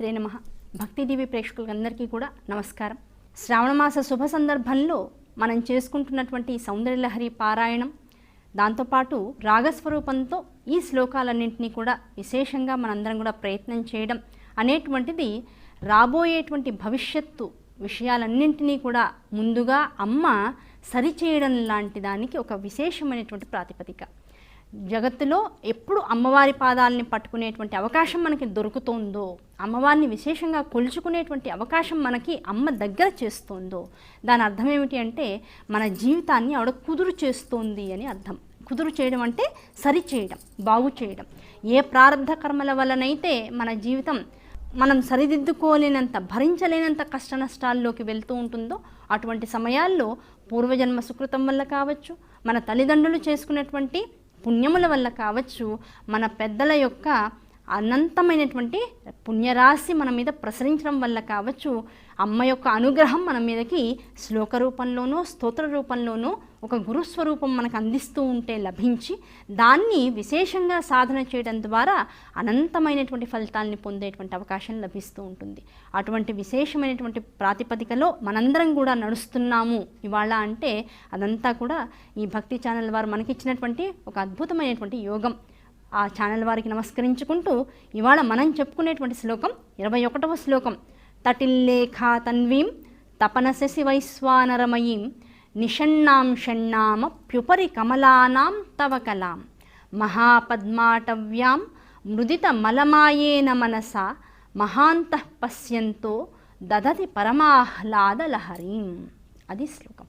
శ్రీమాత్రే నమ. భక్తి టీవీ ప్రేక్షకులందరికీ కూడా నమస్కారం. శ్రావణమాస శుభ సందర్భంలో మనం చేసుకుంటున్నటువంటి సౌందర్యలహరి పారాయణం దాంతోపాటు రాగస్వరూపంతో ఈ శ్లోకాలన్నింటినీ కూడా విశేషంగా మనందరం కూడా ప్రయత్నం చేయడం అనేటువంటిది రాబోయేటువంటి భవిష్యత్తు విషయాలన్నింటినీ కూడా ముందుగా అమ్మ సరిచేయడం లాంటి దానికి ఒక విశేషమైనటువంటి ప్రాతిపదిక. జగత్తులో ఎప్పుడు అమ్మవారి పాదాలని పట్టుకునేటువంటి అవకాశం మనకి దొరుకుతుందో అమ్మవారిని విశేషంగా కొలుచుకునేటువంటి అవకాశం మనకి అమ్మ దగ్గర చేస్తుందో దాని అర్థం ఏమిటి అంటే మన జీవితాన్ని ఆవిడ కుదురు చేస్తుంది అని అర్థం. కుదురు చేయడం అంటే సరి చేయడం బాగు చేయడం. ఏ ప్రారంధ కర్మల వలనైతే మన జీవితం మనం సరిదిద్దుకోలేనంత భరించలేనంత కష్ట నష్టాల్లోకి వెళ్తూ ఉంటుందో అటువంటి సమయాల్లో పూర్వజన్మ సుకృతం వల్ల కావచ్చు మన తల్లిదండ్రులు చేసుకున్నటువంటి పుణ్యముల వల్ల కావచ్చు మన పెద్దల యొక్క అనంతమైనటువంటి పుణ్యరాశి మన మీద ప్రసరించడం వల్ల కావచ్చు అమ్మ యొక్క అనుగ్రహం మన మీదకి శ్లోక రూపంలోనూ స్తోత్ర రూపంలోనూ ఒక గురుస్వరూపం మనకు అందిస్తూ ఉంటే లభించి దాన్ని విశేషంగా సాధన చేయడం ద్వారా అనంతమైనటువంటి ఫలితాలని పొందేటువంటి అవకాశం లభిస్తూ ఉంటుంది. అటువంటి విశేషమైనటువంటి ప్రాతిపదికలో మనందరం కూడా నడుస్తున్నాము. ఇవాళ అంటే అదంతా కూడా ఈ భక్తి ఛానల్ వారు మనకిచ్చినటువంటి ఒక అద్భుతమైనటువంటి యోగం. ఆ ఛానల్ వారికి నమస్కరించుకుంటూ ఇవాళ మనం చెప్పుకునేటువంటి శ్లోకం ఇరవై ఒకటవ శ్లోకం. తటిల్లేఖా తన్వీం తపన శశి వైశ్వానరమయీం నిషణ్ణాం ప్యుపరి కమలానాం తవ కలాం. మహాపద్మాటవ్యాం మృదిత మలమాయేన మనసా మహాంతః పశ్యంతో దదతి పరమాహ్లాదలహరీం. అది శ్లోకం.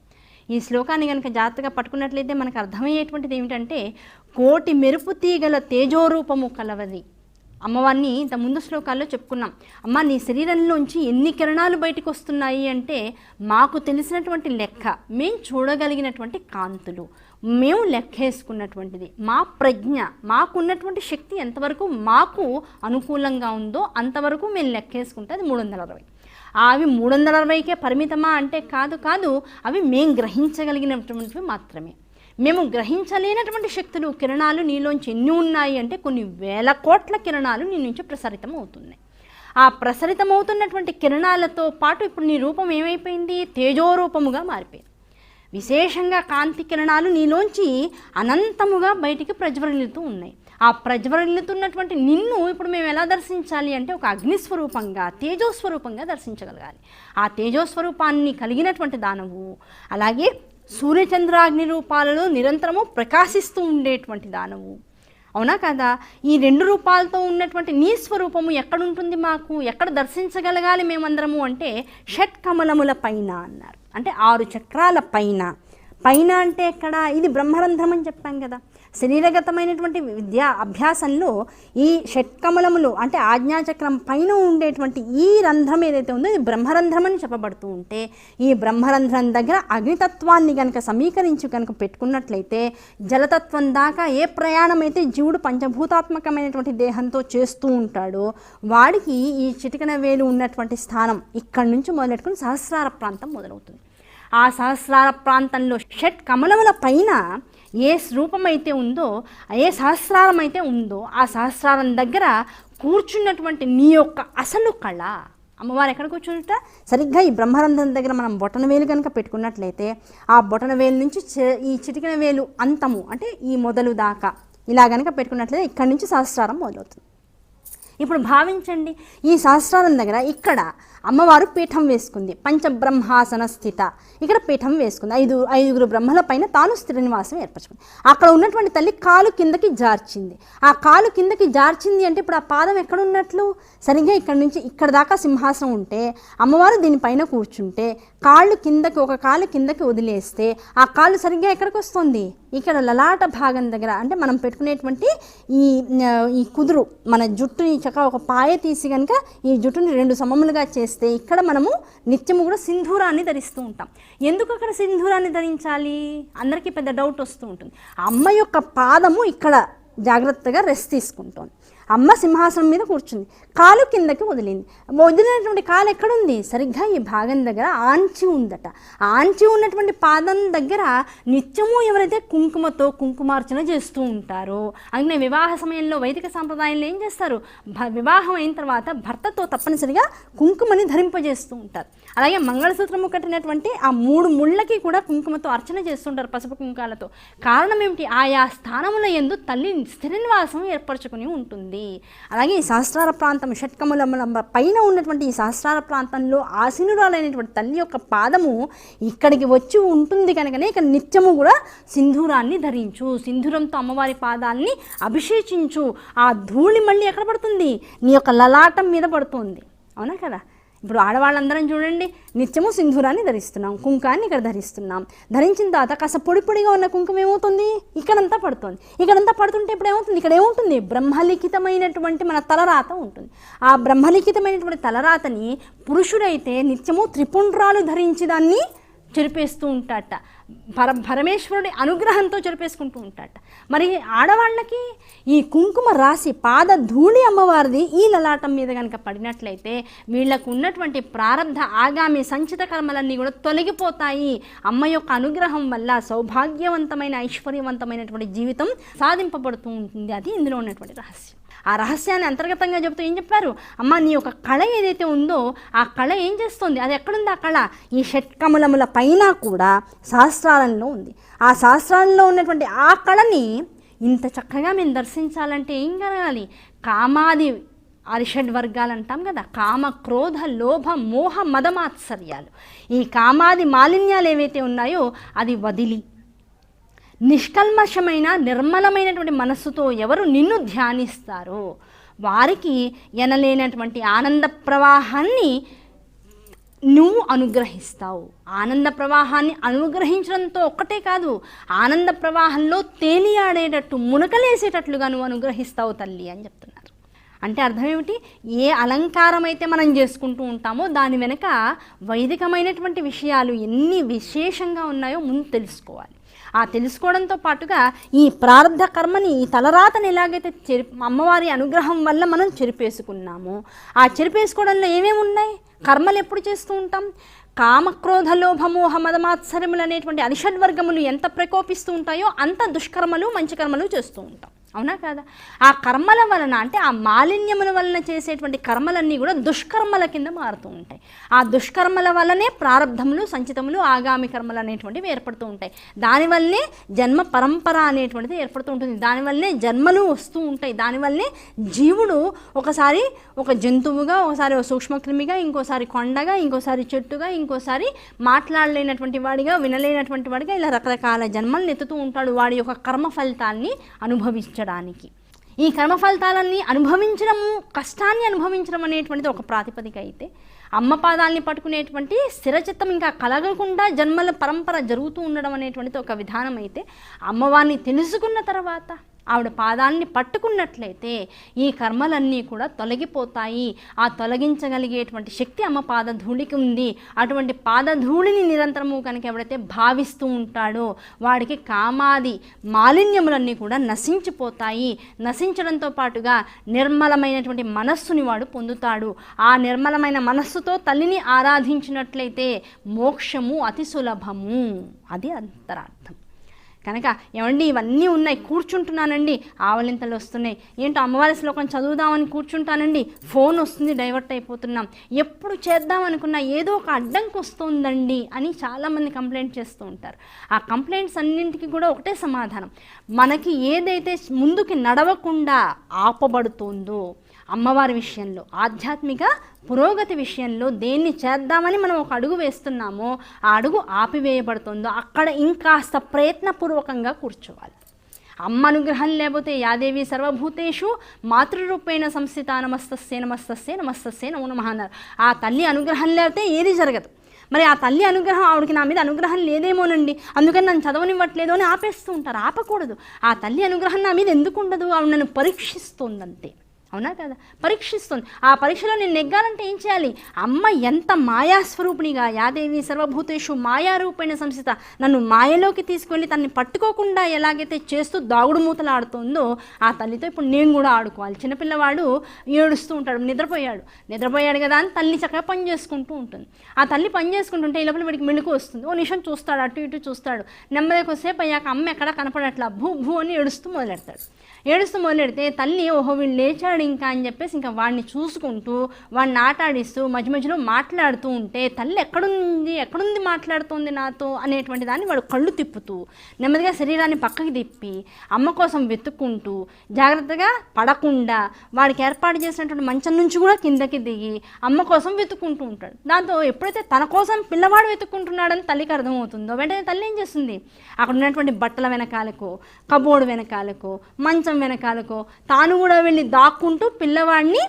ఈ శ్లోకాన్ని కనుక జాగ్రత్తగా పట్టుకున్నట్లయితే మనకు అర్థమయ్యేటువంటిది ఏమిటంటే కోటి మెరుపు తీగల తేజోరూపము కలవది. అమ్మవారిని ఇంత ముందు శ్లోకాల్లో చెప్పుకున్నాం. అమ్మ నీ శరీరంలోంచి ఎన్ని కిరణాలు బయటకు వస్తున్నాయి అంటే మాకు తెలిసినటువంటి లెక్క మేము చూడగలిగినటువంటి కాంతులు మేము లెక్కేసుకున్నటువంటిది. మా ప్రజ్ఞ మాకున్నటువంటి శక్తి ఎంతవరకు మాకు అనుకూలంగా ఉందో అంతవరకు మేము లెక్కేసుకుంటే అది మూడు వందల అరవై. అవి మూడు వందల అరవైకే పరిమితమా అంటే కాదు కాదు అవి మేము గ్రహించగలిగినటువంటివి మాత్రమే. మేము గ్రహించలేనటువంటి శక్తులు కిరణాలు నీలోంచి ఎన్ని ఉన్నాయి అంటే కొన్ని వేల కోట్ల కిరణాలు నీ నుంచి ప్రసరితం అవుతున్నాయి ఆ ప్రసరితమవుతున్నటువంటి కిరణాలతో పాటు ఇప్పుడు నీ రూపం ఏమైపోయింది? తేజోరూపముగా మారిపోయింది. విశేషంగా కాంతి కిరణాలు నీలోంచి అనంతముగా బయటికి ప్రజ్వరిల్లుతూ ఉన్నాయి. ఆ ప్రజ్వరిల్లుతున్నటువంటి నిన్ను ఇప్పుడు మేము ఎలా దర్శించాలి అంటే ఒక అగ్నిస్వరూపంగా తేజోస్వరూపంగా దర్శించగలగాలి. ఆ తేజోస్వరూపాన్ని కలిగినటువంటి దానవు అలాగే సూర్యచంద్రాగ్ని రూపాలలో నిరంతరము ప్రకాశిస్తూ ఉండేటువంటి దానవు. అవునా కదా? ఈ రెండు రూపాలతో ఉన్నటువంటి నీ స్వరూపము ఎక్కడుంటుంది మాకు? ఎక్కడ దర్శించగలగాలి మేమందరము అంటే షట్ కమలముల పైన అన్నారు. అంటే ఆరు చక్రాల పైన. పైన అంటే ఎక్కడ? ఇది బ్రహ్మరంధ్రం అని చెప్పాం కదా. శరీరగతమైనటువంటి విద్యా అభ్యాసంలో ఈ షట్కమలములు అంటే ఆజ్ఞాచక్రం పైన ఉండేటువంటి ఈ రంధ్రం ఏదైతే ఉందో ఇది బ్రహ్మరంధ్రం అని చెప్పబడుతూ ఉంటే ఈ బ్రహ్మరంధ్రం దగ్గర అగ్నితత్వాన్ని కనుక సమీకరించి కనుక పెట్టుకున్నట్లయితే జలతత్వం దాకా ఏ ప్రయాణం అయితే జీవుడు పంచభూతాత్మకమైనటువంటి దేహంతో చేస్తూ ఉంటాడో వాడికి ఈ చిటికన వేలు ఉన్నటువంటి స్థానం ఇక్కడి నుంచి మొదలెట్టుకుని సహస్రార ప్రాంతం మొదలవుతుంది. ఆ సహస్రార ప్రాంతంలో షట్ కమలముల పైన ఏ రూపమైతే అయితే ఉందో ఏ సహస్రారం అయితే ఉందో ఆ సహస్రారం దగ్గర కూర్చున్నటువంటి నీ యొక్క అసలు కళ. అమ్మవారు ఎక్కడ కూర్చుంట సరిగ్గా ఈ బ్రహ్మరంధ్రం దగ్గర మనం బొటన వేలు కనుక పెట్టుకున్నట్లయితే ఆ బొటన వేలు నుంచి ఈ చిటికిన వేలు అంతము అంటే ఈ మొదలు దాకా ఇలా కనుక పెట్టుకున్నట్లయితే ఇక్కడి నుంచి సహస్రారం మొదలవుతుంది. ఇప్పుడు భావించండి ఈ సహస్రారం దగ్గర ఇక్కడ అమ్మవారు పీఠం వేసుకుంది. పంచబ్రహ్మాసన స్థిత ఇక్కడ పీఠం వేసుకుంది. ఐదు ఐదుగురు బ్రహ్మల పైన తాను స్థిర నివాసం ఏర్పరచుకుంది. అక్కడ ఉన్నటువంటి తల్లి కాలు కిందకి జార్చింది. ఆ కాలు కిందకి జార్చింది అంటే ఇప్పుడు ఆ పాదం ఎక్కడ ఉన్నట్లు సరిగ్గా ఇక్కడ నుంచి ఇక్కడ దాకా సింహాసనం ఉంటే అమ్మవారు దీనిపైన కూర్చుంటే కాళ్ళు కిందకి ఒక కాలు కిందకి వదిలేస్తే ఆ కాలు సరిగ్గా ఎక్కడికి వస్తుంది? ఇక్కడ లలాట భాగం దగ్గర అంటే మనం పెట్టుకునేటువంటి ఈ ఈ కుదురు మన జుట్టుని చక్క ఒక పాయ తీసి కనుక ఈ జుట్టుని రెండు సమములుగా చూస్తే ఇక్కడ మనము నిత్యము కూడా సింధూరాన్ని ధరిస్తూ ఉంటాం. ఎందుకు అక్కడ సింధూరాన్ని ధరించాలి? అందరికీ పెద్ద డౌట్ వస్తూ ఉంటుంది. అమ్మ యొక్క పాదము ఇక్కడ జాగ్రత్తగా రెస్ట్ తీసుకుంటోంది. అమ్మ సింహాసనం మీద కూర్చుంది. కాలు కిందకి వదిలింది. వదిలినటువంటి కాలు ఎక్కడుంది? సరిగ్గా ఈ భాగం దగ్గర ఆంచి ఉందట. ఆంచి ఉన్నటువంటి పాదం దగ్గర నిత్యము ఎవరైతే కుంకుమతో కుంకుమార్చన చేస్తూ ఉంటారో అందుకనే వివాహ సమయంలో వైదిక సాంప్రదాయంలో ఏం చేస్తారు? భ- వివాహం అయిన తర్వాత భర్తతో తప్పనిసరిగా కుంకుమని ధరింపజేస్తూ ఉంటారు. అలాగే మంగళసూత్రము కట్టినటువంటి ఆ మూడు ముళ్ళకి కూడా కుంకుమతో అర్చన చేస్తుంటారు పసుపు కుంకాలతో. కారణం ఏమిటి? ఆయా స్థానముల ఎందు తల్లి స్థిరనివాసం ఏర్పరచుకుని ఉంటుంది. అలాగే ఈ సహస్రార ప్రాంతం షట్కముల పైన ఉన్నటువంటి ఈ సహస్రార ప్రాంతంలో ఆసీనురాలైనటువంటి తల్లి యొక్క పాదము ఇక్కడికి వచ్చి ఉంటుంది కనుకనే ఇక్కడ నిత్యము కూడా సింధూరాన్ని ధరించు సింధూరంతో అమ్మవారి పాదాలని అభిషేచించు ఆ ధూళి మళ్ళీ ఎక్కడ పడుతుంది? నీ యొక్క లలాటం మీద పడుతుంది. అవునా కదా? ఇప్పుడు ఆడవాళ్ళందరం చూడండి నిత్యము సింధూరాన్ని ధరిస్తున్నాం కుంకాన్ని ఇక్కడ ధరిస్తున్నాం. ధరించిన తర్వాత కాస్త పొడి పొడిగా ఉన్న కుంకుమ ఏమవుతుంది? ఇక్కడంతా పడుతుంది. ఇక్కడంతా పడుతుంటే ఇప్పుడు ఏమవుతుంది? ఇక్కడ ఏముంటుంది బ్రహ్మలిఖితమైనటువంటి మన తలరాత ఉంటుంది. ఆ బ్రహ్మలిఖితమైనటువంటి తలరాతని పురుషుడైతే నిత్యము త్రిపుండ్రాలు ధరించి దాన్ని చెరిపేస్తూ ఉంటాట. పర పరమేశ్వరుడి అనుగ్రహంతో చెరిపేసుకుంటూ ఉంటాట. మరి ఆడవాళ్ళకి ఈ కుంకుమ రాసి పాద ధూళి అమ్మవారిది ఈ లలాటం మీద కనుక పడినట్లయితే వీళ్ళకు ఉన్నటువంటి ప్రారంధ ఆగామి సంచిత కర్మలన్నీ కూడా తొలగిపోతాయి. అమ్మ యొక్క అనుగ్రహం వల్ల సౌభాగ్యవంతమైన ఐశ్వర్యవంతమైనటువంటి జీవితం సాధింపబడుతూ ఉంటుంది. అది ఇందులో ఉన్నటువంటి రహస్యం. ఆ రహస్యాన్ని అంతర్గతంగా చెబుతూ ఏం చెప్పారు? అమ్మ నీ యొక్క కళ ఏదైతే ఉందో ఆ కళ ఏం చేస్తుంది? అది ఎక్కడుంది ఆ కళ? ఈ షట్కమలముల పైన కూడా శాస్త్రాలలో ఉంది. ఆ శాస్త్రాలలో ఉన్నటువంటి ఆ కళని ఇంత చక్కగా మేము దర్శించాలంటే ఏం కలగాలి? కామాది అరిషడ్ వర్గాలు అంటాం కదా? కామ క్రోధ లోభ మోహ మదమాత్సర్యాలు. ఈ కామాది మాలిన్యాలు ఏవైతే ఉన్నాయో అది వదిలి నిష్కల్మషమైన నిర్మలమైనటువంటి మనస్సుతో ఎవరు నిన్ను ధ్యానిస్తారో? వారికి ఎనలేనటువంటి ఆనంద ప్రవాహాన్ని నువ్వు అనుగ్రహిస్తావు. ఆనంద ప్రవాహాన్ని అనుగ్రహించడంతో ఒక్కటే కాదు ఆనంద ప్రవాహంలో తేలియాడేటట్టు మునకలేసేటట్లుగా నువ్వు అనుగ్రహిస్తావు తల్లి అని చెప్తున్నారు. అంటే అర్థం ఏమిటి? ఏ అలంకారం అయితే మనం చేసుకుంటూ ఉంటామో దాని వెనుక వైదికమైనటువంటి విషయాలు ఎన్ని విశేషంగా ఉన్నాయో ముందు తెలుసుకోవాలి. ఆ తెలుసుకోవడంతో పాటుగా ఈ ప్రారంభ కర్మని ఈ తలరాతని ఎలాగైతే చెరి అమ్మవారి అనుగ్రహం వల్ల మనం చెరిపేసుకున్నామో ఆ చెరిపేసుకోవడంలో ఏమేమి ఉన్నాయి? కర్మలు ఎప్పుడు చేస్తూ ఉంటాం? కామక్రోధ లోభమోహ మదమాత్సర్యములు అనేటువంటి అనిషడ్వర్గములు ఎంత ప్రకోపిస్తూ ఉంటాయో అంత దుష్కర్మలు మంచి కర్మలు చేస్తూ ఉంటాం. అవునా కాదా? ఆ కర్మల వలన అంటే ఆ మాలిన్యముల వలన చేసేటువంటి కర్మలన్నీ కూడా దుష్కర్మల కింద మారుతూ ఉంటాయి. ఆ దుష్కర్మల వల్లనే ప్రారంధములు సంచితములు ఆగామి కర్మలు అనేటువంటివి ఏర్పడుతూ ఉంటాయి. దానివల్లనే జన్మ పరంపర అనేటువంటిది ఏర్పడుతూ ఉంటుంది. దానివల్లనే జన్మలు వస్తూ ఉంటాయి. దానివల్లనే జీవుడు ఒకసారి ఒక జంతువుగా ఒకసారి ఒక సూక్ష్మక్రిమిగా ఇంకోసారి కొండగా ఇంకోసారి చెట్టుగా ఇంకోసారి మాట్లాడలేనటువంటి వాడిగా వినలేనటువంటి వాడిగా ఇలా రకరకాల జన్మలను ఎత్తుతూ ఉంటాడు. వాడి యొక్క కర్మ ఫలితాన్ని అనుభవించాడు. అనుభవించడానికి ఈ కర్మ ఫలితాలన్నీ అనుభవించడము కష్టాన్ని అనుభవించడం అనేటువంటిది ఒక ప్రాతిపదిక అయితే అమ్మ పాదాలని పట్టుకునేటువంటి స్థిరచిత్తం ఇంకా కలగకుండా జన్మల పరంపర జరుగుతూ ఉండడం అనేటువంటిది ఒక విధానం అయితే అమ్మవారిని తెలుసుకున్న తర్వాత ఆవిడ పాదాలని పట్టుకున్నట్లయితే ఈ కర్మలన్నీ కూడా తొలగిపోతాయి. ఆ తొలగించగలిగేటువంటి శక్తి అమ్మ పాదధూళికి ఉంది. అటువంటి పాదధూళిని నిరంతరము కనుక ఎవడైతే భావిస్తూ ఉంటాడో వాడికి కామాది మాలిన్యములన్నీ కూడా నశించిపోతాయి. నశించడంతో పాటుగా నిర్మలమైనటువంటి మనస్సుని వాడు పొందుతాడు. ఆ నిర్మలమైన మనస్సుతో తల్లిని ఆరాధించినట్లయితే మోక్షము అతి సులభము. అది అంతరార్థం. కనుక ఏమండి ఇవన్నీ ఉన్నాయి కూర్చుంటున్నానండి. ఆవలింతలు వస్తున్నాయి. ఏంటో అమ్మవారి శ్లోకం చదువుదామని కూర్చుంటానండి. ఫోన్ వస్తుంది డైవర్ట్ అయిపోతున్నాం. ఎప్పుడు చేద్దాం అనుకున్నా ఏదో ఒక అడ్డంకి వస్తుందండి అని చాలామంది కంప్లైంట్ చేస్తూ ఉంటారు. ఆ కంప్లైంట్స్ అన్నింటికి కూడా ఒకటే సమాధానం. మనకి ఏదైతే ముందుకి నడవకుండా ఆపబడుతుందో అమ్మవారి విషయంలో ఆధ్యాత్మిక పురోగతి విషయంలో దేన్ని చేద్దామని మనం ఒక అడుగు వేస్తున్నామో ఆ అడుగు ఆపివేయబడుతుందో అక్కడ ఇంకాస్త ప్రయత్నపూర్వకంగా కూర్చోవాలి. అమ్మ అనుగ్రహం లేకపోతే యాదేవి సర్వభూతేషు మాతృరూపేణ సంస్థిత నమస్తస్సే నమస్తస్సే నమస్తస్సే నమో నమ అన్నారు. ఆ తల్లి అనుగ్రహం లేకపోతే ఏది జరగదు. మరి ఆ తల్లి అనుగ్రహం ఆవిడకి నా మీద అనుగ్రహం లేదేమోనండి. అందుకని నన్ను చదవనివ్వట్లేదు అని ఆపేస్తూ ఉంటారు. ఆపకూడదు. ఆ తల్లి అనుగ్రహం నా మీద ఎందుకు ఉండదు ఆవిడ నన్ను పరీక్షిస్తుందంతే. అవునా కదా? పరీక్షిస్తుంది. ఆ పరీక్షలో నేను నెగ్గాలంటే ఏం చేయాలి? అమ్మ ఎంత మాయాస్వరూపిణిగా యాదేవి సర్వభూతేషు మాయారూపైన సంస్థిత నన్ను మాయలోకి తీసుకెళ్ళి తన్ని పట్టుకోకుండా ఎలాగైతే చేస్తూ దాగుడు మూతలు ఆడుతుందో ఆ తల్లితో ఇప్పుడు నేను కూడా ఆడుకోవాలి. చిన్నపిల్లవాడు ఏడుస్తూ ఉంటాడు నిద్రపోయాడు. నిద్రపోయాడు కదా అని తల్లి చక్కగా పని చేసుకుంటూ ఉంటుంది. ఆ తల్లి పని చేసుకుంటుంటే ఈ లోపల వీడికి మెళుకు వస్తుంది. ఓ నిమిషం చూస్తాడు అటు ఇటు చూస్తాడు. నెమ్మదికి కొద్దిసేపు అయ్యాక అమ్మ ఎక్కడ కనపడట్లా? భూ భూ అని ఏడుస్తూ మొదలెడతాడు. ఏడుస్తూ మొదలెడితే తల్లి ఓహో వీళ్ళు లేచాడు ఇంకా అని చెప్పేసి ఇంకా వాడిని చూసుకుంటూ వాడిని ఆటాడిస్తూ మధ్య మధ్యలో మాట్లాడుతూ ఉంటే తల్లి ఎక్కడుంది? ఎక్కడుంది మాట్లాడుతుంది నాతో? అనేటువంటి దాన్ని వాడు కళ్ళు తిప్పుతూ నెమ్మదిగా శరీరాన్ని పక్కకి తిప్పి అమ్మ కోసం వెతుక్కుంటూ జాగ్రత్తగా పడకుండా వాడికి ఏర్పాటు చేసినటువంటి మంచం నుంచి కూడా కిందకి దిగి అమ్మ కోసం వెతుక్కుంటూ ఉంటాడు. దాంతో ఎప్పుడైతే తన కోసం పిల్లవాడు వెతుక్కుంటున్నాడని తల్లికి అర్థమవుతుందో వెంటనే తల్లి ఏం చేస్తుంది? అక్కడ ఉన్నటువంటి బట్టల వెనకాలకు కబోర్డు వెనకాలకు మంచం వెనకాలకో. తాను కూడా వెళ్ళి దాక్కుంటూ పిల్లవాడిని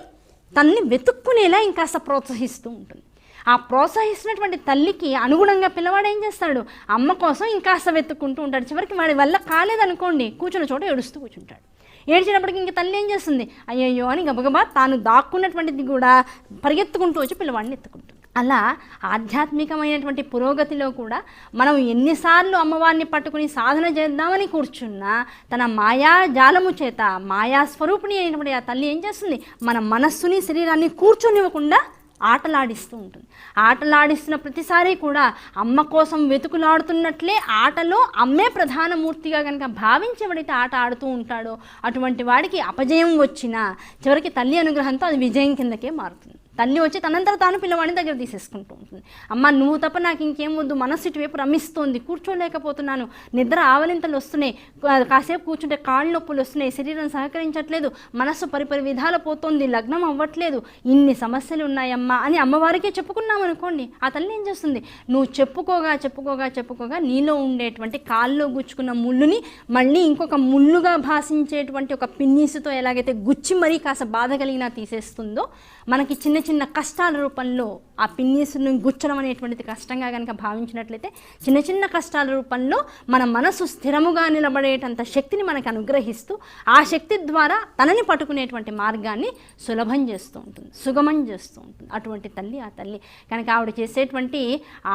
తన్ని వెతుక్కునేలా ఇంకాస్త ప్రోత్సహిస్తూ ఉంటుంది. ఆ ప్రోత్సహిస్తున్నటువంటి తల్లికి అనుగుణంగా పిల్లవాడు ఏం చేస్తాడు? అమ్మ కోసం ఇంకాస్త వెతుక్కుంటూ ఉంటాడు. చివరికి వాడి వల్ల కాలేదనుకోండి కూర్చున్న చోట ఏడుస్తూ కూర్చుంటాడు. ఏడ్చినప్పటికి ఇంక తల్లి ఏం చేస్తుంది? అయ్యయ్యో అని గబగబా తాను దాక్కున్నటువంటిది కూడా పరిగెత్తుకుంటూ వచ్చి పిల్లవాడిని ఎత్తుకుంటుంది అలా ఆధ్యాత్మికమైనటువంటి పురోగతిలో కూడా మనం ఎన్నిసార్లు అమ్మవారిని పట్టుకుని సాధన చేద్దామని కూర్చున్నా తన మాయాజాలము చేత మాయా స్వరూపిణి అయినటువంటి ఆ తల్లి ఏం చేస్తుంది? మన మనస్సుని శరీరాన్ని కూర్చొనివ్వకుండా ఆటలాడిస్తూ ఉంటుంది. ఆటలాడిస్తున్న ప్రతిసారి కూడా అమ్మ కోసం వెతుకులాడుతున్నట్లే ఆటలో అమ్మే ప్రధాన మూర్తిగా కనుక భావించి ఎవడైతే ఆట ఆడుతూ ఉంటాడో అటువంటి వాడికి అపజయం వచ్చినా చివరికి తల్లి అనుగ్రహంతో అది విజయం కిందకే మారుతుంది. తల్లి వచ్చి తనంతట తాను పిల్లవాడిని దగ్గర తీసేసుకుంటూ ఉంటుంది. అమ్మ నువ్వు తప్ప నాకు ఇంకేం వద్దు. మనస్సు ఇటువైపు రమిస్తోంది. కూర్చోలేకపోతున్నాను. నిద్ర ఆవలింతలు వస్తున్నాయి. కాసేపు కూర్చుంటే కాళ్ళు నొప్పులు వస్తున్నాయి. శరీరం సహకరించట్లేదు. మనస్సు పరిపరి విధాల పోతోంది. లగ్నం అవ్వట్లేదు. ఇన్ని సమస్యలు ఉన్నాయమ్మా అని అమ్మవారికే చెప్పుకున్నాం అనుకోండి. ఆ తల్లి ఏం చేస్తుంది? నువ్వు చెప్పుకోగా చెప్పుకోగా చెప్పుకోగా నీలో ఉండేటువంటి కాల్లో గుచ్చుకున్న ముళ్ళుని మళ్ళీ ఇంకొక ముళ్ళుగా భాషించేటువంటి ఒక పిన్నీసుతో ఎలాగైతే గుచ్చి మరీ కాస్త బాధ కలిగినా తీసేస్తుందో మనకి చిన్న చిన్న కష్టాల రూపంలో ఆ పిన్నీసును గుచ్చడం అనేటువంటిది కష్టంగా కనుక భావించినట్లయితే చిన్న చిన్న కష్టాల రూపంలో మన మనసు స్థిరముగా నిలబడేటంత శక్తిని మనకు అనుగ్రహిస్తూ ఆ శక్తి ద్వారా తనని పట్టుకునేటువంటి మార్గాన్ని సులభం చేస్తూ ఉంటుంది సుగమం చేస్తూ ఉంటుంది. అటువంటి తల్లి ఆ తల్లి కనుక ఆవిడ చేసేటువంటి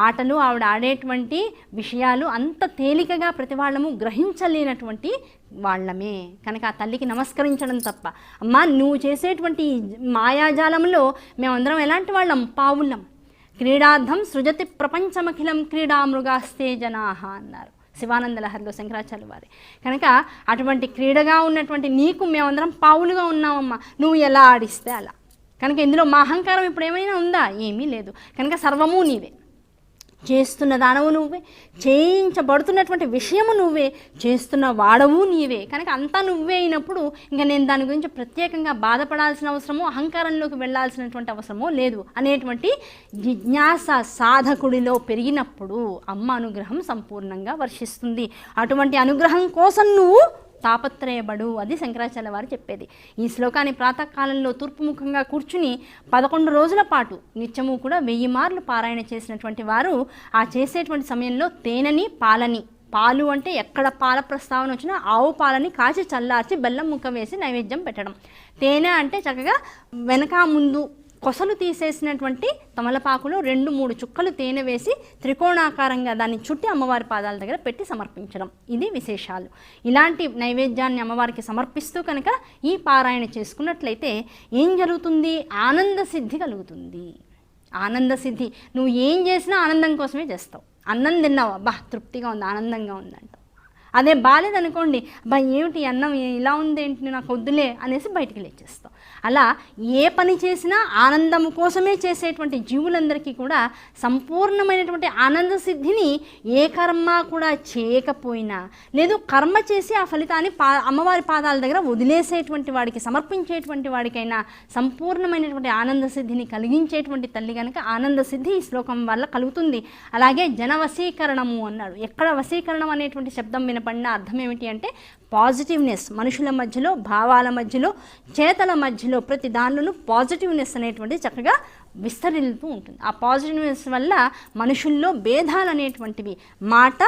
ఆటలు ఆవిడ ఆడేటువంటి విషయాలు అంత తేలికగా ప్రతి వాళ్ళము గ్రహించలేనటువంటి వాళ్ళమే. కనుక ఆ తల్లికి నమస్కరించడం తప్ప. అమ్మా నువ్వు చేసేటువంటి మాయాజాలంలో మేమందరం ఎలాంటి వాళ్ళం? పావులం. క్రీడార్థం సృజతి ప్రపంచమఖిలం క్రీడామృగాస్తే జనాహ అన్నారు. శివానంద లహరిలో శంకరాచార్య వారి. కనుక అటువంటి క్రీడగా ఉన్నటువంటి నీకు మేమందరం పావులుగా ఉన్నామమ్మా. నువ్వు ఎలా ఆడిస్తే అలా. కనుక ఇందులో మా అహంకారం ఇప్పుడు ఏమైనా ఉందా? ఏమీ లేదు. కనుక సర్వము నీవే. చేస్తున్న దానవు నువ్వే. చేయించబడుతున్నటువంటి విషయము నువ్వే. చేస్తున్న వాడవు నీవే. కనుక అంతా నువ్వే అయినప్పుడు ఇంకా నేను దాని గురించి ప్రత్యేకంగా బాధపడాల్సిన అవసరమో అహంకారంలోకి వెళ్ళాల్సినటువంటి అవసరమో లేదు. అనేటువంటి జిజ్ఞాస సాధకుడిలో పెరిగినప్పుడు అమ్మ అనుగ్రహం సంపూర్ణంగా వర్షిస్తుంది. అటువంటి అనుగ్రహం కోసం నువ్వు తాపత్రయబడు అది శంకరాచార్య వారు చెప్పేది. ఈ శ్లోకాన్ని ప్రాతకాలంలో తూర్పుముఖంగా కూర్చుని పదకొండు రోజుల పాటు నిత్యము కూడా వెయ్యి మార్లు పారాయణ చేసినటువంటి వారు ఆ చేసేటువంటి సమయంలో తేనెని పాలని పాలు అంటే ఎక్కడ పాల ప్రస్తావన వచ్చినా ఆవు పాలని కాచి చల్లార్చి బెల్లం ముక్క వేసి నైవేద్యం పెట్టడం. తేనె అంటే చక్కగా వెనక ముందు కొసలు తీసేసినటువంటి తమలపాకులో రెండు మూడు చుక్కలు తేనె వేసి త్రికోణాకారంగా దాన్ని చుట్టి అమ్మవారి పాదాల దగ్గర పెట్టి సమర్పించడం. ఇది విశేషాలు. ఇలాంటి నైవేద్యాన్ని అమ్మవారికి సమర్పిస్తూ కనుక ఈ పారాయణ చేసుకున్నట్లయితే ఏం జరుగుతుంది? ఆనంద సిద్ధి కలుగుతుంది. ఆనంద సిద్ధి. నువ్వు ఏం చేసినా ఆనందం కోసమే చేస్తావు. అన్నం తిన్నావు అబ్బా తృప్తిగా ఉంది ఆనందంగా ఉందంట అదే బాగాలేదనుకోండి బా ఏమిటి అన్నం ఇలా ఉందేంటి నాకు వద్దులే అనేసి బయటికి లేచేస్తాం అలా ఏ పని చేసినా ఆనందం కోసమే చేసేటువంటి జీవులందరికీ కూడా సంపూర్ణమైనటువంటి ఆనంద సిద్ధిని ఏ కర్మ కూడా చేయకపోయినా లేదు కర్మ చేసి ఆ ఫలితాన్ని పా అమ్మవారి పాదాల దగ్గర వదిలేసేటువంటి వాడికి సమర్పించేటువంటి వాడికైనా సంపూర్ణమైనటువంటి ఆనంద సిద్ధిని కలిగించేటువంటి తల్లి కనుక ఆనంద సిద్ధి ఈ శ్లోకం వల్ల కలుగుతుంది. అలాగే జన వశీకరణము అన్నాడు. ఎక్కడ వశీకరణం అనేటువంటి శబ్దం వినపడిన అర్థం ఏమిటి అంటే పాజిటివ్నెస్ మనుషుల మధ్యలో భావాల మధ్యలో చేతల మధ్యలో ప్రతి దానిలోనూ పాజిటివ్నెస్ అనేటువంటి చక్కగా విస్తరిల్లుతూ ఉంటుంది. ఆ పాజిటివ్నెస్ వల్ల మనుషుల్లో భేదాలు అనేటువంటివి మాట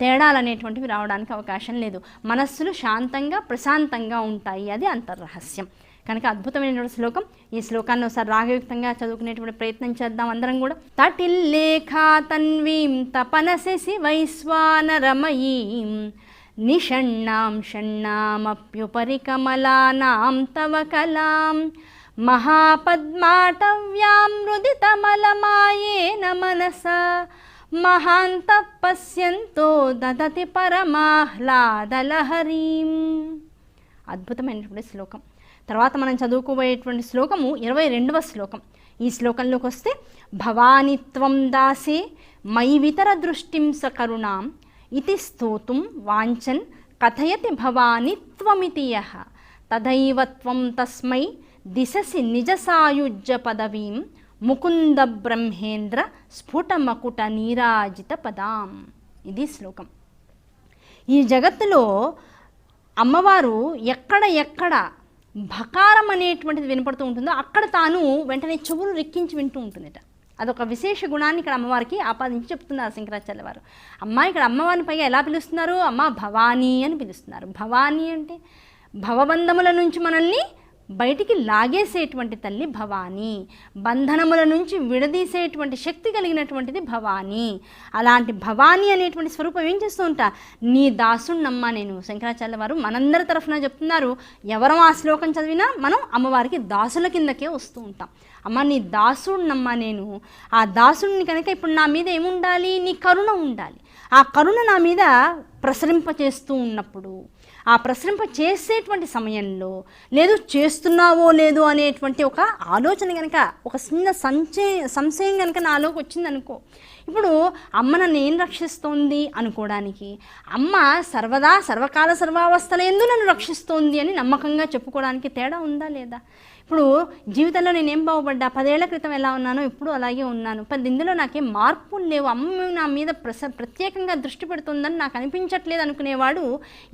తేడాలు అనేటువంటివి రావడానికి అవకాశం లేదు. మనస్సులు శాంతంగా ప్రశాంతంగా ఉంటాయి. అది అంతర్రహస్యం. కనుక అద్భుతమైనటువంటి శ్లోకం. ఈ శ్లోకాన్ని ఒకసారి రాగయుక్తంగా చదువుకునేటువంటి ప్రయత్నం చేద్దాం అందరం కూడా. తటిల్లేఖా తన్వీం తపనశసి వైశ్వానరమయీం నిషణ్ణాం షణ్ణామప్యుపరి కమలానాం తవ కలాం మహాపద్మాటవ్యామృదితమలమాయేన మనసా మహాంత పశ్యంతో దదతి పరమాహ్లాదలహరీం అద్భుతమైనటువంటి శ్లోకం. తర్వాత మనం చదువుకోబోయేటువంటి శ్లోకము ఇరవై రెండవ శ్లోకం. ఈ శ్లోకంలోకి వస్తే భవానిత్వం దాసే మై వితర దృష్టిం సకరుణాం ఇది స్తోతుం వాంఛన్ కథయతి భవాని త్వమితి యహ తథైవ త్వం తస్మై దిశసి నిజసాయుజ్య పదవీం ముకుంద బ్రహ్మేంద్ర స్ఫుటమకుట నీరాజిత పదాం ఇది శ్లోకం ఈ జగత్తులో అమ్మవారు ఎక్కడ ఎక్కడ భకారం అనేటువంటిది వినపడుతూ ఉంటుందో అక్కడ తాను వెంటనే చెవులు రెక్కించి వింటూ ఉంటుందట. అదొక విశేష గుణాన్ని ఇక్కడ అమ్మవారికి ఆపాదించి చెప్తున్నారు శంకరాచార్య వారు. అమ్మ ఇక్కడ అమ్మవారిని పైగా ఎలా పిలుస్తున్నారు? అమ్మ భవానీ అని పిలుస్తున్నారు. భవానీ అంటే భవబంధముల నుంచి మనల్ని బయటికి లాగేసేటువంటి తల్లి భవానీ. బంధనముల నుంచి విడదీసేటువంటి శక్తి కలిగినటువంటిది భవానీ. అలాంటి భవానీ అనేటువంటి స్వరూపం ఏం చేస్తూ ఉంటా? నీ దాసుణ్ణమ్మా నేను. శంకరాచార్య వారు మనందరి తరఫున చెప్తున్నారు ఎవరం ఆ శ్లోకం చదివినా మనం అమ్మవారికి దాసుల కిందకే వస్తూ ఉంటాం. అమ్మ నీ దాసుణ్ణమ్మా నేను. ఆ దాసుడిని కనుక ఇప్పుడు నా మీద ఏముండాలి? నీ కరుణ ఉండాలి. ఆ కరుణ నా మీద ప్రసరింపచేస్తూ ఉన్నప్పుడు ఆ ప్రసరింప చేసేటువంటి సమయంలో లేదు చేస్తున్నావో లేదో అనేటువంటి ఒక ఆలోచన కనుక ఒక చిన్న సంచే సంశయం కనుక నాలోకి వచ్చిందనుకో ఇప్పుడు అమ్మ నన్ను ఏం రక్షిస్తోంది అనుకోవడానికి అమ్మ సర్వదా సర్వకాల సర్వావస్థలందు నన్ను రక్షిస్తోంది అని నమ్మకంగా చెప్పుకోవడానికి తేడా ఉందా లేదా? ఇప్పుడు జీవితంలో నేను ఏం బాగుపడ్డా? పదేళ్ళ క్రితం ఎలా ఉన్నానో ఇప్పుడు అలాగే ఉన్నాను. పది ఇందులో నాకేం మార్పులు లేవు. అమ్మ నా మీద ప్రస ప్రత్యేకంగా దృష్టి పెడుతుందని నాకు అనిపించట్లేదు అనుకునేవాడు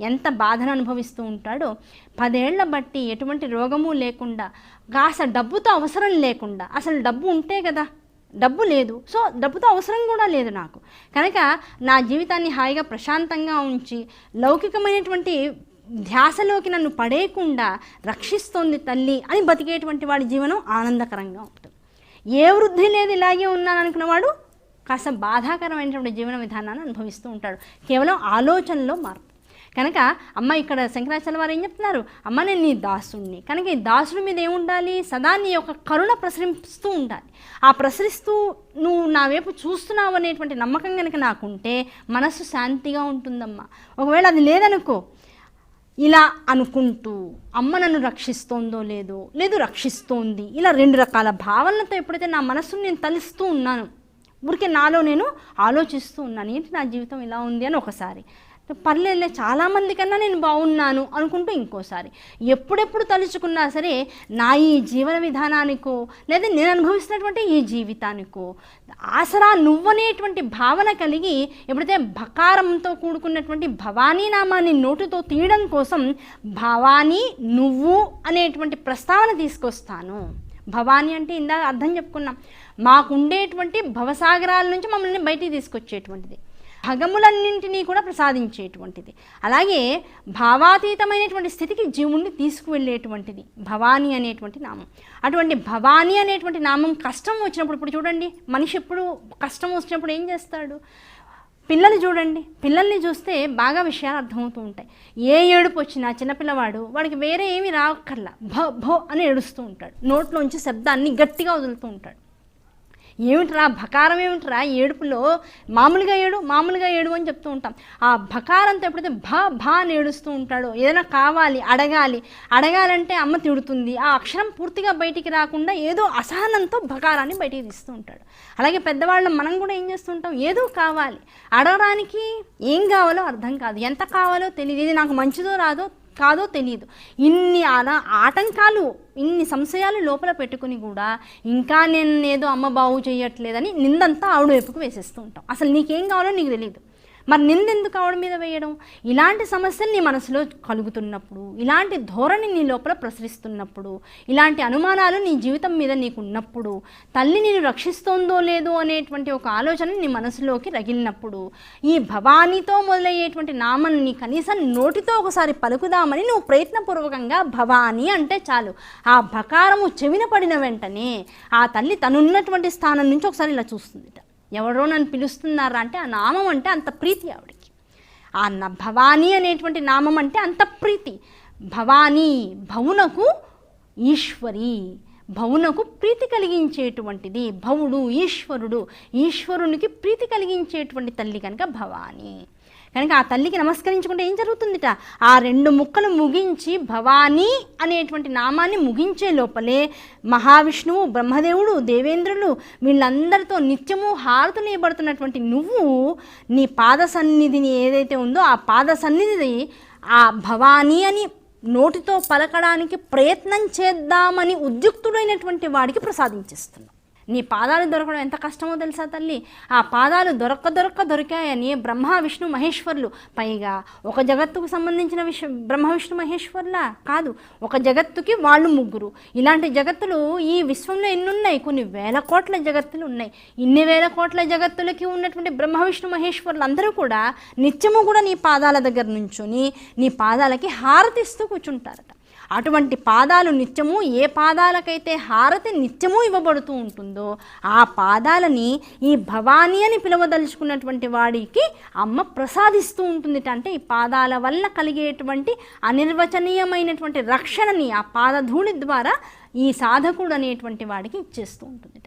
ఎంత బాధను అనుభవిస్తూ ఉంటాడో. పదేళ్ళ బట్టి ఎటువంటి రోగము లేకుండా కాస్త డబ్బుతో అవసరం లేకుండా అసలు డబ్బు ఉంటే కదా డబ్బు లేదు. సో డబ్బుతో అవసరం కూడా లేదు నాకు. కనుక నా జీవితాన్ని హాయిగా ప్రశాంతంగా ఉంచి లౌకికమైనటువంటి ధ్యాసలోకి నన్ను పడేయకుండా రక్షిస్తోంది తల్లి అని బతికేటువంటి వాడి జీవనం ఆనందకరంగా ఉంటుంది. ఏ వృద్ధి లేదు ఇలాగే ఉన్నాను అనుకున్నవాడు కాస్త బాధాకరమైనటువంటి జీవన విధానాన్ని అనుభవిస్తూ ఉంటాడు. కేవలం ఆలోచనలో మార్పు. కనుక అమ్మ ఇక్కడ శంకరాచార్య వారు ఏం చెప్తున్నారు? అమ్మ నేను నీ దాసుడిని కనుక ఈ దాసుడి మీద ఏముండాలి? సదా నీ యొక్క కరుణ ప్రసరిస్తూ ఉండాలి. ఆ ప్రసరిస్తూ నువ్వు నా వైపు చూస్తున్నావు అనేటువంటి నమ్మకం కనుక నాకుంటే మనస్సు శాంతిగా ఉంటుందమ్మా. ఒకవేళ అది లేదనుకో ఇలా అనుకుంటూ అమ్మ నన్ను రక్షిస్తోందో లేదో లేదు రక్షిస్తోంది ఇలా రెండు రకాల భావనలతో ఎప్పుడైతే నా మనసును నేను తలుస్తూ ఉన్నాను ఊరికే నాలో నేను ఆలోచిస్తూ ఉన్నాను ఏంటి నా జీవితం ఇలా ఉంది అని ఒకసారి. పర్లేదులే చాలామంది కన్నా నేను బాగున్నాను అనుకుంటూ ఇంకోసారి. ఎప్పుడెప్పుడు తలుచుకున్నా సరే నా ఈ జీవన విధానానికో లేదా నేను అనుభవిస్తున్నటువంటి ఈ జీవితానికో ఆసరా నువ్వనేటువంటి భావన కలిగి ఎప్పుడైతే భకారంతో కూడుకున్నటువంటి భవానీ నామాన్ని నోటుతో తీయడం కోసం భవానీ నువ్వు అనేటువంటి ప్రస్తావన తీసుకొస్తాను. భవానీ అంటే ఇందాక అర్థం చెప్పుకున్నాం. మాకుండేటువంటి భవసాగరాల నుంచి మమ్మల్ని బయటికి తీసుకొచ్చేటువంటిది. భగములన్నింటినీ కూడా ప్రసాదించేటువంటిది. అలాగే భావాతీతమైనటువంటి స్థితికి జీవుణ్ణి తీసుకువెళ్ళేటువంటిది. భవానీ అనేటువంటి నామం. అటువంటి భవానీ అనేటువంటి నామం కష్టం వచ్చినప్పుడు ఇప్పుడు చూడండి మనిషి ఎప్పుడు కష్టం వచ్చినప్పుడు ఏం చేస్తాడు? పిల్లలు చూడండి పిల్లల్ని చూస్తే బాగా విషయాలు అర్థమవుతూ ఉంటాయి. ఏ ఏడుపు వచ్చినా చిన్నపిల్లవాడు వాడికి వేరే ఏమి రాక్కర్లా. భో భో అని ఏడుస్తూ ఉంటాడు. నోట్లోంచి శబ్దాన్ని గట్టిగా వదులుతూ ఉంటాడు. ఏమిట్రా భకారం ఏమిట్రా? ఏడుపులో మామూలుగా ఏడు మామూలుగా ఏడు అని చెప్తూ ఉంటాం. ఆ భకారంతో ఎప్పుడైతే భ భా అని ఏడుస్తూ ఉంటాడో. ఏదైనా కావాలి అడగాలి. అడగాలంటే అమ్మ తిడుతుంది. ఆ అక్షరం పూర్తిగా బయటికి రాకుండా ఏదో అసహనంతో భకారాన్ని బయటికి తీస్తూ ఉంటాడు. అలాగే పెద్దవాళ్ళు మనం కూడా ఏం చేస్తుంటాం ఏదో కావాలి. అడగడానికి ఏం కావాలో అర్థం కాదు. ఎంత కావాలో తెలియదు ఇది నాకు మంచిదో రాదో కాదో తెలియదు ఇన్ని అలా ఆటంకాలు ఇన్ని సంశయాలు లోపల పెట్టుకుని కూడా ఇంకా నేను ఏదో అమ్మ బాగు చేయట్లేదని నిందంతా ఆవిడ వైపుకు వేసేస్తూ ఉంటాం. అసలు నీకేం కావాలో నీకు తెలియదు మరి నిందెందుకు ఆవిడ మీద వేయడం? ఇలాంటి సమస్యలు నీ మనసులో కలుగుతున్నప్పుడు ఇలాంటి ధోరణి నీ లోపల ప్రసరిస్తున్నప్పుడు ఇలాంటి అనుమానాలు నీ జీవితం మీద నీకు ఉన్నప్పుడు తల్లి నేను రక్షిస్తోందో లేదో అనేటువంటి ఒక ఆలోచన నీ మనసులోకి రగిలినప్పుడు ఈ భవానీతో మొదలయ్యేటువంటి నామాన్ని కనీసం నోటితో ఒకసారి పలుకుదామని నువ్వు ప్రయత్నపూర్వకంగా భవానీ అంటే చాలు. ఆ భకారము చెవిన పడిన వెంటనే ఆ తల్లి తనున్నటువంటి స్థానం నుంచి ఒకసారి ఇలా చూస్తుందిట. ఎవరో నన్ను పిలుస్తున్నారా అంటే ఆ నామం అంటే అంత ప్రీతి ఆవిడకి. ఆ న భవానీ అనేటువంటి నామం అంటే అంత ప్రీతి. భవానీ భవునకు ఈశ్వరి. భవునకు ప్రీతి కలిగించేటువంటిది. భవుడు ఈశ్వరుడు. ఈశ్వరునికి ప్రీతి కలిగించేటువంటి తల్లి కనుక భవానీ. కనుక ఆ తల్లికి నమస్కరించుకుంటే ఏం జరుగుతుందిట? ఆ రెండు ముక్కలు ముగించి భవానీ అనేటువంటి నామాన్ని ముగించే లోపలే మహావిష్ణువు బ్రహ్మదేవుడు దేవేంద్రులు వీళ్ళందరితో నిత్యము హారతులు ఇవ్వబడుతున్నటువంటి నువ్వు నీ పాద సన్నిధిని ఏదైతే ఉందో ఆ పాద సన్నిధి ఆ భవానీ అని నోటితో పలకడానికి ప్రయత్నం చేద్దామని ఉద్యుక్తుడైనటువంటి వాడికి ప్రసాదించేస్తున్నావు నీ పాదాలు దొరకడం ఎంత కష్టమో తెలుసా తల్లి? ఆ పాదాలు దొరక్క దొరక్క దొరికాయని బ్రహ్మ విష్ణు మహేశ్వరులు. పైగా ఒక జగత్తుకు సంబంధించిన విశ్వ బ్రహ్మ విష్ణు మహేశ్వర్లా? కాదు ఒక జగత్తుకి వాళ్ళు ముగ్గురు. ఇలాంటి జగత్తులు ఈ విశ్వంలో ఎన్నున్నాయి? కొన్ని వేల కోట్ల జగత్తులు ఉన్నాయి. ఇన్ని వేల కోట్ల జగత్తులకి ఉన్నటువంటి బ్రహ్మ విష్ణు మహేశ్వరులు అందరూ కూడా నిత్యము కూడా నీ పాదాల దగ్గర నుంచొని నీ పాదాలకి హారతిస్తూ కూర్చుంటారట. అటువంటి పాదాలు నిత్యము ఏ పాదాలకైతే హారతి నిత్యము ఇవ్వబడుతూ ఉంటుందో ఆ పాదాలని ఈ భవానీ అని పిలవదలుచుకున్నటువంటి వాడికి అమ్మ ప్రసాదిస్తూ ఉంటుంది అంటే ఈ పాదాల వల్ల కలిగేటువంటి అనిర్వచనీయమైనటువంటి రక్షణని ఆ పాదధూళి ద్వారా ఈ సాధకుడు అనేటువంటి వాడికి ఇచ్చేస్తూ ఉంటుంది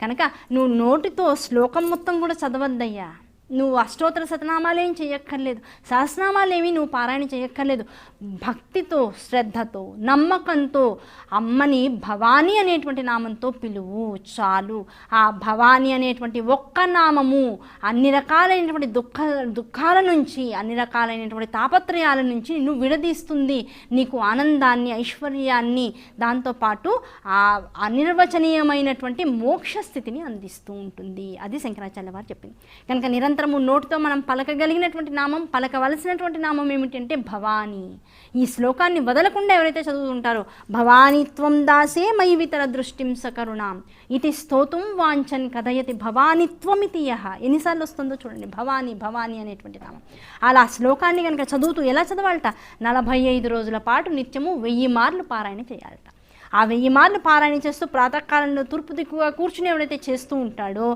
కనుక నువ్వు నోటితో శ్లోకం మొత్తం కూడా చదవద్దయ్యా. నువ్వు అష్టోత్తర సతనామాలేం చేయక్కర్లేదు సహస్రనామాలేమి నువ్వు పారాయణ చేయక్కర్లేదు. భక్తితో శ్రద్ధతో నమ్మకంతో అమ్మని భవానీ అనేటువంటి నామంతో పిలువు చాలు. ఆ భవానీ అనేటువంటి ఒక్క నామము అన్ని రకాలైనటువంటి దుఃఖ దుఃఖాల నుంచి అన్ని రకాలైనటువంటి తాపత్రయాల నుంచి నిన్ను విడదీస్తుంది. నీకు ఆనందాన్ని ఐశ్వర్యాన్ని దాంతోపాటు ఆ అనిర్వచనీయమైనటువంటి మోక్ష స్థితిని అందిస్తూ ఉంటుంది. అది శంకరాచార్య వారు చెప్పింది. కనుక నిరంతరం మంత్రము నోటితో మనం పలకగలిగినటువంటి నామం పలకవలసినటువంటి నామం ఏమిటంటే భవానీ. ఈ శ్లోకాన్ని వదలకుండా ఎవరైతే చదువుతుంటారో భవానీత్వం దాసే మయి వితర దృష్టిం సకరుణాం. ఇది స్తోతుం వాంఛన్ కథయతి భవానిత్వమితి యహ. ఎన్నిసార్లు వస్తుందో చూడండి. భవానీ భవానీ అనేటువంటి నామం. అలా శ్లోకాన్ని కనుక చదువుతూ ఎలా చదవాలట? నలభై ఐదు రోజుల పాటు నిత్యము వెయ్యి మార్లు పారాయణ చేయాలట. ఆ వెయ్యి మార్లు పారాయణ చేస్తూ ప్రాతకాలంలో తూర్పు దిక్కుగా కూర్చుని ఎవడైతే చేస్తూ ఉంటాడో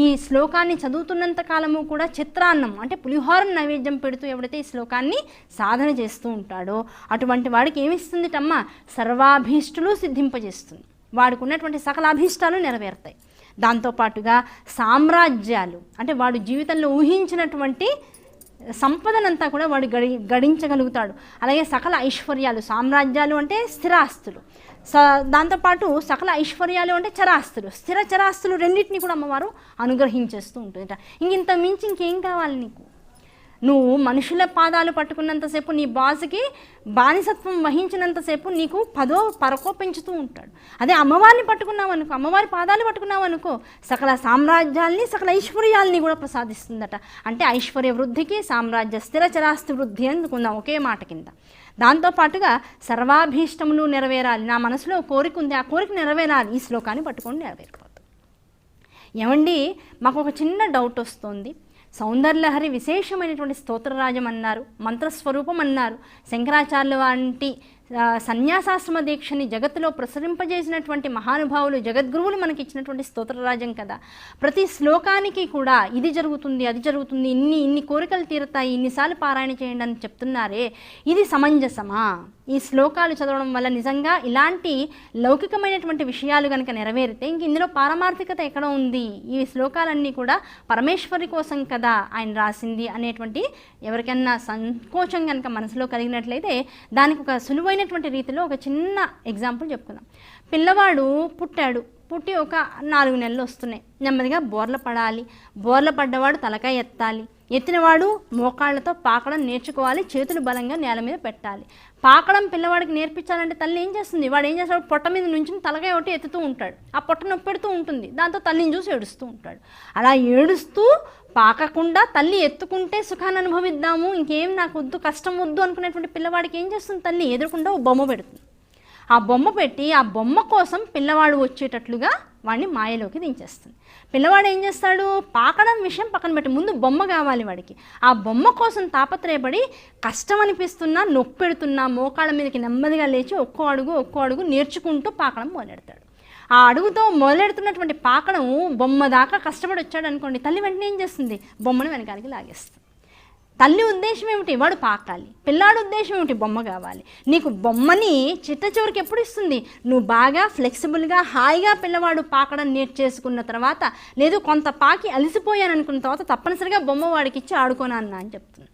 ఈ శ్లోకాన్ని చదువుతున్నంత కాలము కూడా చిత్రాన్నం అంటే పులిహోరం నైవేద్యం పెడుతూ ఎవడైతే ఈ శ్లోకాన్ని సాధన చేస్తూ ఉంటాడో అటువంటి వాడికి ఏమిస్తుందిటమ్మా సర్వాభీష్టులు సిద్ధింపజేస్తుంది. వాడికి ఉన్నటువంటి సకల అభీష్టాలు నెరవేరుతాయి. దాంతోపాటుగా సామ్రాజ్యాలు అంటే వాడు జీవితంలో ఊహించినటువంటి సంపదనంతా కూడా వాడు గడి గడించగలుగుతాడు. అలాగే సకల ఐశ్వర్యాలు సామ్రాజ్యాలు అంటే స్థిరాస్తులు. స దాంతోపాటు సకల ఐశ్వర్యాలు అంటే చరాస్తులు. స్థిర చరాస్తులు రెండింటిని కూడా అమ్మవారు అనుగ్రహించేస్తూ ఉంటుందట. ఇంక ఇంత మించి ఇంకేం కావాలి నీకు? నువ్వు మనుషుల పాదాలు పట్టుకున్నంతసేపు నీ బాసుకి బానిసత్వం వహించినంతసేపు నీకు పదో పరకో పెంచుతూ ఉంటాడు. అదే అమ్మవారిని పట్టుకున్నావు అనుకో అమ్మవారి పాదాలు పట్టుకున్నావు అనుకో సకల సామ్రాజ్యాల్ని సకల ఐశ్వర్యాల్ని కూడా ప్రసాదిస్తుందట. అంటే ఐశ్వర్య వృద్ధికి సామ్రాజ్య స్థిర చరాస్తి వృద్ధి అందుకుందాం ఒకే మాట కింద. దాంతోపాటుగా సర్వాభీష్టములు నెరవేరాలి. నా మనసులో కోరిక ఉంది. ఆ కోరిక నెరవేరాలి. ఈ శ్లోకాన్ని పట్టుకొని నెరవేరిపోతుంది ఏమండి? మాకు ఒక చిన్న డౌట్ వస్తుంది. సౌందర్యలహరి విశేషమైనటువంటి స్తోత్రరాజం అన్నారు మంత్రస్వరూపం అన్నారు శంకరాచార్యుల వంటి సన్యాసాశ్రమ దీక్షని జగత్తులో ప్రసరింపజేసినటువంటి మహానుభావులు జగద్గురువులు మనకి ఇచ్చినటువంటి స్తోత్రరాజం కదా. ప్రతి శ్లోకానికి కూడా ఇది జరుగుతుంది అది జరుగుతుంది ఇన్ని ఇన్ని కోరికలు తీరుతాయి ఇన్నిసార్లు పారాయణ చేయండి అని చెప్తున్నారే. ఇది సమంజసమా? ఈ శ్లోకాలు చదవడం వల్ల నిజంగా ఇలాంటి లౌకికమైనటువంటి విషయాలు కనుక నెరవేరితే ఇంక ఇందులో పారమార్థికత ఎక్కడ ఉంది? ఈ శ్లోకాలన్నీ కూడా పరమేశ్వరి కోసం కదా ఆయన రాసింది అనేటువంటి ఎవరికైనా సంకోచం కనుక మనసులో కలిగినట్లయితే దానికి ఒక సులువైనటువంటి రీతిలో ఒక చిన్న ఎగ్జాంపుల్ చెప్పుకుందాం పిల్లవాడు పుట్టాడు. పుట్టి ఒక నాలుగు నెలలు వస్తున్నాయి. నెమ్మదిగా బోర్ల పడాలి. బోర్ల పడ్డవాడు తలకాయ ఎత్తాలి. ఎత్తినవాడు మోకాళ్ళతో పాకడం నేర్చుకోవాలి. చేతులు బలంగా నేల మీద పెట్టాలి. పాకడం పిల్లవాడికి నేర్పించాలంటే తల్లి ఏం చేస్తుంది? వాడు ఏం చేస్తాడు? పొట్ట మీద నుంచి తలగా ఒకటి ఎత్తుతూ ఉంటాడు. ఆ పొట్ట నొప్పి పెడుతూ ఉంటుంది. దాంతో తల్లిని చూసి ఏడుస్తూ ఉంటాడు. అలా ఏడుస్తూ పాకకుండా తల్లి ఎత్తుకుంటే సుఖాన్ని అనుభవిద్దాము ఇంకేం నాకు వద్దు కష్టం వద్దు అనుకునేటువంటి పిల్లవాడికి ఏం చేస్తుంది? తల్లి ఎదురకుండా ఓ బొమ్మ పెడుతుంది. ఆ బొమ్మ పెట్టి ఆ బొమ్మ కోసం పిల్లవాడు వచ్చేటట్లుగా వాడిని మాయలోకి దించేస్తుంది. పిల్లవాడు ఏం చేస్తాడు? పాకడం విషయం పక్కన పెట్టి ముందు బొమ్మ కావాలి వాడికి. ఆ బొమ్మ కోసం తాపత్రయపడి కష్టం అనిపిస్తున్నా నొప్పి పెడుతున్నా మోకాళ్ళ మీదకి నెమ్మదిగా లేచి ఒక్కో అడుగు ఒక్కో అడుగు నేర్చుకుంటూ పాకడం మొదలెడతాడు. ఆ అడుగుతో మొదలెడుతున్నటువంటి పాకడం బొమ్మ దాకా కష్టపడి వచ్చాడు అనుకోండి తల్లి వెంటనే ఏం చేస్తుంది? బొమ్మను వెనకాలకి లాగేస్తుంది. తల్లి ఉద్దేశం ఏమిటి? వాడు పాకాలి. పిల్లాడు ఉద్దేశం ఏమిటి? బొమ్మ కావాలి. నీకు బొమ్మని చిట్ట చివరికి ఎప్పుడు ఇస్తుంది? నువ్వు బాగా ఫ్లెక్సిబుల్గా హాయిగా పిల్లవాడు పాకడం నేర్చేసుకున్న తర్వాత లేదు కొంత పాకి అలసిపోయాను అనుకున్న తర్వాత తప్పనిసరిగా బొమ్మ వాడికి ఇచ్చి ఆడుకోనా అని చెప్తుంది.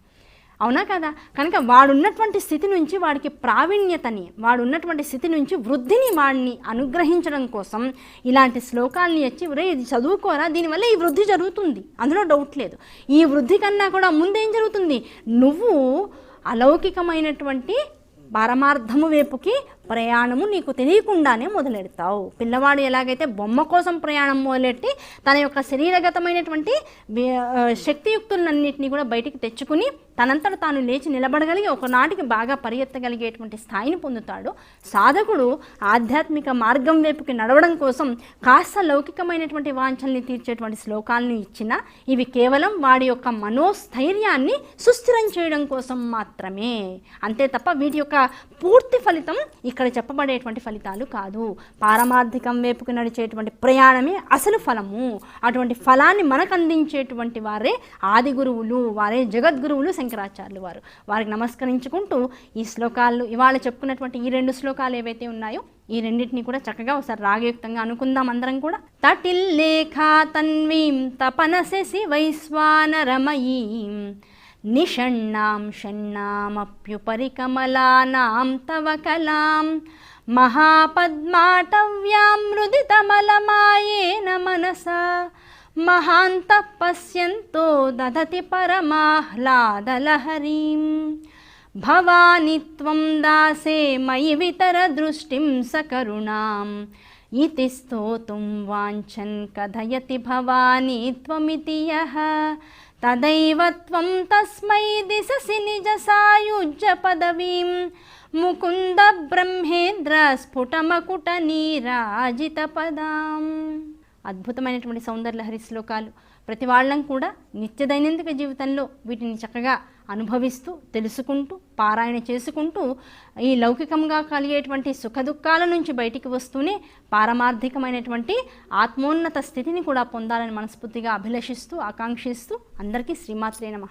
అవునా కదా? కనుక వాడున్నటువంటి స్థితి నుంచి వాడికి ప్రావీణ్యతని వాడున్నటువంటి స్థితి నుంచి వృద్ధిని వాడిని అనుగ్రహించడం కోసం ఇలాంటి శ్లోకాల్ని వచ్చి ఇది చదువుకోరా? దీనివల్ల ఈ వృద్ధి జరుగుతుంది. అందులో డౌట్ లేదు. ఈ వృద్ధి కన్నా కూడా ముందేం జరుగుతుంది? నువ్వు అలౌకికమైనటువంటి పరమార్థము వైపుకి ప్రయాణము నీకు తెలియకుండానే మొదలెడతావు. పిల్లవాడు ఎలాగైతే బొమ్మ కోసం ప్రయాణం మొదలెట్టి తన యొక్క శరీరగతమైనటువంటి శక్తియుక్తులన్నింటినీ కూడా బయటికి తెచ్చుకుని తనంతట తాను లేచి నిలబడగలిగి ఒకనాటికి బాగా పరిగెత్తగలిగేటువంటి స్థాయిని పొందుతాడు. సాధకుడు ఆధ్యాత్మిక మార్గం వైపుకి నడవడం కోసం కాస్త లౌకికమైనటువంటి వాంఛల్ని తీర్చేటువంటి శ్లోకాలను ఇచ్చిన ఇవి కేవలం వాడి యొక్క మనోస్థైర్యాన్ని సుస్థిరం చేయడం కోసం మాత్రమే. అంతే తప్ప వీటి యొక్క పూర్తి ఫలితం ఇక్కడ చెప్పబడేటువంటి ఫలితాలు కాదు. పారమార్థికం వైపుకి నడిచేటువంటి ప్రయాణమే అసలు ఫలము. అటువంటి ఫలాన్ని మనకు అందించేటువంటి వారే ఆది గురువులు వారే జగద్గురువులు శంకరాచార్యులు వారు. వారికి నమస్కరించుకుంటూ ఈ శ్లోకాలు ఇవాళ చెప్పుకున్నటువంటి ఈ రెండు శ్లోకాలు ఏవైతే ఉన్నాయో ఈ రెండింటిని కూడా చక్కగా ఒకసారి రాగయుక్తంగా అనుకుందాం అందరం కూడా. తటిల్లేఖా తన్వీం తపనశసి వైశ్వానరమయీం. నిషణ్ణాం షణ్ణామప్యుపరి కమలానాం తవ కలాం. మహాపద్మాటవ్యాం మృదితమలమాయేన మనసా. మహాంతః పశ్యంతో దదతి పరమాహ్లాదలహరీం. భవాని త్వం దాసే మయి వితర దృష్టిం సకరుణాం ఇతి స్తోతుం వాంఛన్ కథయతి భవాని త్వమితి యః. తదైవ త్వం తస్మై దిశసి నిజ అద్భుతమైనటువంటి సౌందర్యలహరి శ్లోకాలు. ప్రతి వాళ్ళం కూడా నిత్య దైనందిక జీవితంలో వీటిని చక్కగా అనుభవిస్తూ తెలుసుకుంటూ పారాయణ చేసుకుంటూ ఈ లౌకికంగా కలిగేటువంటి సుఖదుఖాల నుంచి బయటికి వస్తూనే పారమార్థికమైనటువంటి ఆత్మోన్నత స్థితిని కూడా పొందాలని మనస్ఫూర్తిగా అభిలషిస్తూ ఆకాంక్షిస్తూ అందరికీ శ్రీమాత్రే నమ.